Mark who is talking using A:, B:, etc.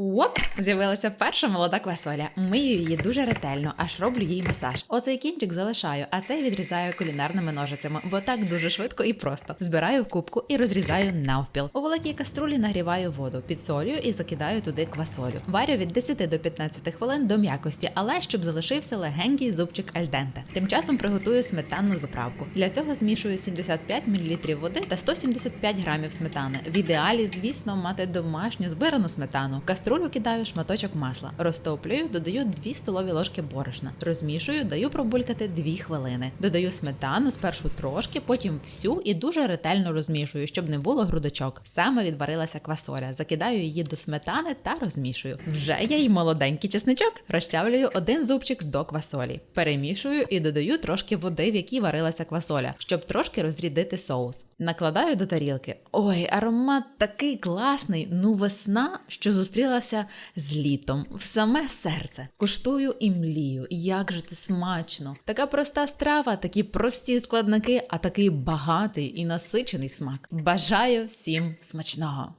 A: Оп! З'явилася перша молода квасоля. Мию її дуже ретельно, аж роблю їй масаж. Оцей кінчик залишаю, а цей відрізаю кулінарними ножицями, бо так дуже швидко і просто. Збираю в кубку і розрізаю навпіл. У великій каструлі нагріваю воду, підсолюю і закидаю туди квасолю. Варю від 10 до 15 хвилин до м'якості, але щоб залишився легенький зубчик альденте. Тим часом приготую сметанну заправку. Для цього змішую 75 мл води та 175 грамів сметани. В ідеалі, звісно, мати домашню збирану сметану. Каструлю кидаю шматочок масла, розтоплюю, додаю 2 столові ложки борошна, розмішую, даю пробулькати 2 хвилини. Додаю сметану спершу трошки, потім всю і дуже ретельно розмішую, щоб не було грудочок. Саме відварилася квасоля. Закидаю її до сметани та розмішую. Вже є й молоденький чесничок. Розчавлюю один зубчик до квасолі. Перемішую і додаю трошки води, в якій варилася квасоля, щоб трошки розрідити соус. Накладаю до тарілки. Ой, аромат такий класний. Ну, весна, що зустрілася з літом в саме серце. Куштую і млію. Як же це смачно! Така проста страва, такі прості складники, а такий багатий і насичений смак. Бажаю всім смачного!